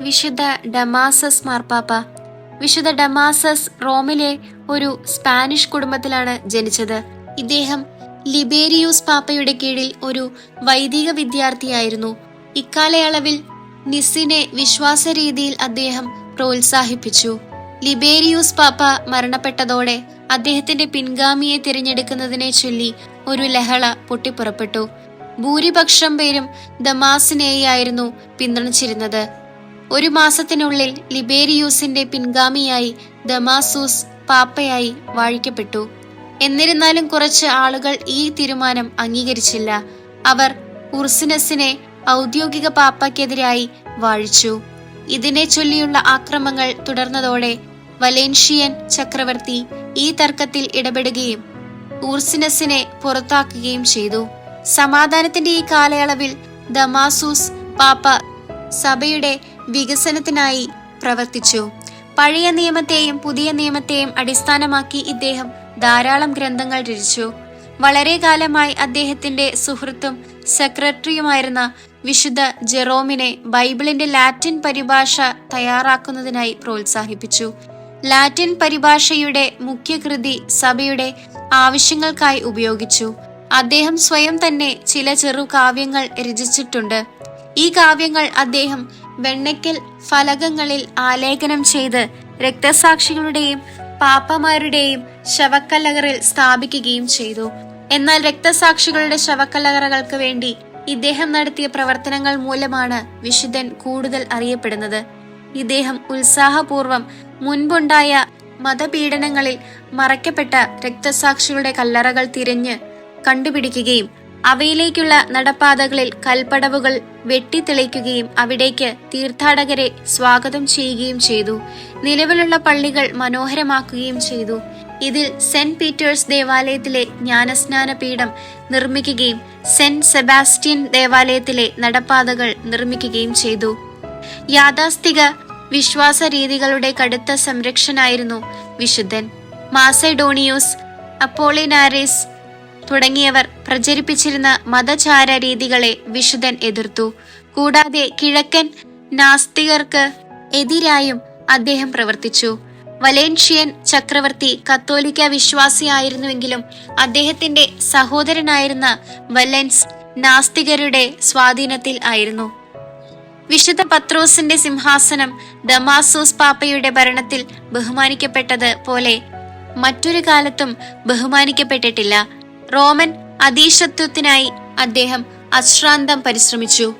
വിശുദ്ധ ഡമാസസ് മാർപ്പാപ്പ. വിശുദ്ധ ഡമാസസ് റോമിലെ ഒരു സ്പാനിഷ് കുടുംബത്തിലാണ് ജനിച്ചത്. ഇദ്ദേഹം ലിബേരിയൂസ് പാപ്പയുടെ കീഴിൽ ഒരു വൈദിക വിദ്യാർത്ഥിയായിരുന്നു. ഇക്കാലയളവിൽ നിസിനെ വിശ്വാസ രീതിയിൽ അദ്ദേഹം പ്രോത്സാഹിപ്പിച്ചു. ലിബേരിയൂസ് പാപ്പ മരണപ്പെട്ടതോടെ അദ്ദേഹത്തിന്റെ പിൻഗാമിയെ തിരഞ്ഞെടുക്കുന്നതിനെ ചൊല്ലി ഒരു ലഹള പൊട്ടിപ്പുറപ്പെട്ടു. ഭൂരിപക്ഷം പേരും ദമാസിനെയായിരുന്നു പിന്തുണച്ചിരുന്നത്. ഒരു മാസത്തിനുള്ളിൽ ലിബേരിയൂസിന്റെ പിൻഗാമിയായി ദമാസൂസ് പാപ്പയായി വാഴിക്കപ്പെട്ടു. എന്നിരുന്നാലും കുറച്ച് ആളുകൾ ഈ തീരുമാനം അംഗീകരിച്ചില്ല. അവർ ഉർസിനസിനെ ഔദ്യോഗിക പാപ്പയ്ക്കെതിരായി വാഴിച്ചു. ഇതിനെ ചൊല്ലിയുള്ള ആക്രമങ്ങൾ തുടർന്നതോടെ വലേൻഷ്യൻ ചക്രവർത്തി ഈ തർക്കത്തിൽ ഇടപെടുകയും ഊർസിനസിനെ പുറത്താക്കുകയും ചെയ്തു. സമാധാനത്തിന്റെ ഈ കാലയളവിൽ ദമാസൂസ് പാപ്പ സഭയുടെ വികസനത്തിനായി പ്രവർത്തിച്ചു. പഴയ നിയമത്തെയും പുതിയ നിയമത്തെയും അടിസ്ഥാനമാക്കി ഇദ്ദേഹം ധാരാളം ഗ്രന്ഥങ്ങൾ രചിച്ചു. വളരെ കാലമായി അദ്ദേഹത്തിന്റെ സുഹൃത്തും സെക്രട്ടറിയുമായിരുന്ന വിശുദ്ധ ജെറോമിനെ ബൈബിളിന്റെ ലാറ്റിൻ പരിഭാഷ തയ്യാറാക്കുന്നതിനായി പ്രോത്സാഹിപ്പിച്ചു. ലാറ്റിൻ പരിഭാഷയുടെ മുഖ്യകൃതി സഭയുടെ ആവശ്യങ്ങൾക്കായി ഉപയോഗിച്ചു. അദ്ദേഹം സ്വയം തന്നെ ചില ചെറു കാവ്യങ്ങൾ രചിച്ചിട്ടുണ്ട്. ഈ കാവ്യങ്ങൾ അദ്ദേഹം വെണ്ണയ്ക്കൽ ഫലകങ്ങളിൽ ആലേഖനം ചെയ്ത് രക്തസാക്ഷികളുടെയും പാപ്പമാരുടെയും ശവക്കല്ലറയിൽ സ്ഥാപിക്കുകയും ചെയ്തു. എന്നാൽ രക്തസാക്ഷികളുടെ ശവക്കല്ലറകൾക്ക് വേണ്ടി ഇദ്ദേഹം നടത്തിയ പ്രവർത്തനങ്ങൾ മൂലമാണ് വിശുദ്ധൻ കൂടുതൽ അറിയപ്പെടുന്നത്. ഇദ്ദേഹം ഉത്സാഹപൂർവം മുൻപുണ്ടായ മതപീഡനങ്ങളിൽ മറയ്ക്കപ്പെട്ട രക്തസാക്ഷികളുടെ കല്ലറകൾ തിരഞ്ഞ് കണ്ടുപിടിക്കുകയും അവയിലേക്കുള്ള നടപ്പാതകളിൽ കൽപ്പടവുകൾ വെട്ടിത്തെളിക്കുകയും അവിടേക്ക് തീർത്ഥാടകരെ സ്വാഗതം ചെയ്യുകയും ചെയ്തു. നിലവിലുള്ള പള്ളികൾ മനോഹരമാക്കുകയും ചെയ്തു. ഇതിൽ സെന്റ് പീറ്റേഴ്സ് ദേവാലയത്തിലെ ജ്ഞാനസ്നാന പീഠം നിർമ്മിക്കുകയും സെന്റ് സെബാസ്റ്റ്യൻ ദേവാലയത്തിലെ നടപ്പാതകൾ നിർമ്മിക്കുകയും ചെയ്തു. യാഥാസ്ഥിക വിശ്വാസ രീതികളുടെ കടുത്ത സംരക്ഷനായിരുന്നു വിശുദ്ധൻ. മാസൈഡോണിയോസ് അപ്പോളിനാരിസ് തുടങ്ങിയവർ പ്രചരിപ്പിച്ചിരുന്ന മതചാര രീതികളെ വിശുദ്ധൻ എതിർത്തു. കൂടാതെ കിഴക്കൻ നാസ്തികർക്ക് എതിരായും അദ്ദേഹം പ്രവർത്തിച്ചു. വലേൻഷ്യൻ ചക്രവർത്തി കത്തോലിക്ക വിശ്വാസിയായിരുന്നുവെങ്കിലും അദ്ദേഹത്തിന്റെ സഹോദരനായിരുന്ന വലൻസ് നാസ്തികരുടെ സ്വാധീനത്തിൽ ആയിരുന്നു. വിശുദ്ധ പത്രോസിന്റെ സിംഹാസനം ദമാസോസ് പാപ്പയുടെ ഭരണത്തിൽ ബഹുമാനിക്കപ്പെട്ടത് പോലെ മറ്റൊരു കാലത്തും ബഹുമാനിക്കപ്പെട്ടിട്ടില്ല. റോമൻ അധീശത്വത്തിനായി അദ്ദേഹം അശ്രാന്തം പരിശ്രമിച്ചു.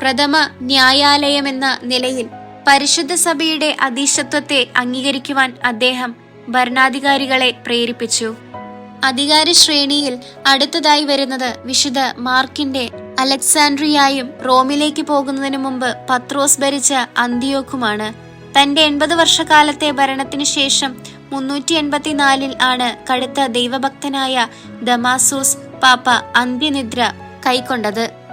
പ്രഥമ ന്യായാലയം എന്ന നിലയിൽ പരിശുദ്ധ സഭയുടെ അധീശത്വത്തെ അംഗീകരിക്കുവാൻ അദ്ദേഹം ഭരണാധികാരികളെ പ്രേരിപ്പിച്ചു. അധികാര ശ്രേണിയിൽ അടുത്തതായി വരുന്നത് വിശുദ്ധ മാർക്കിന്റെ അലക്സാൻഡ്രിയായും റോമിലേക്ക് പോകുന്നതിന് മുമ്പ് പത്രോസ് ഭരിച്ച അന്തിയോക്കുമാണ്. തന്റെ എൺപത് വർഷക്കാലത്തെ ഭരണത്തിനു ശേഷം മുന്നൂറ്റി എൺപത്തിനാലിൽ ആണ് കടുത്ത ദൈവഭക്തനായ ദമാസൂസ് പാപ്പ അന്ത്യനിദ്ര കൈക്കൊണ്ടത്.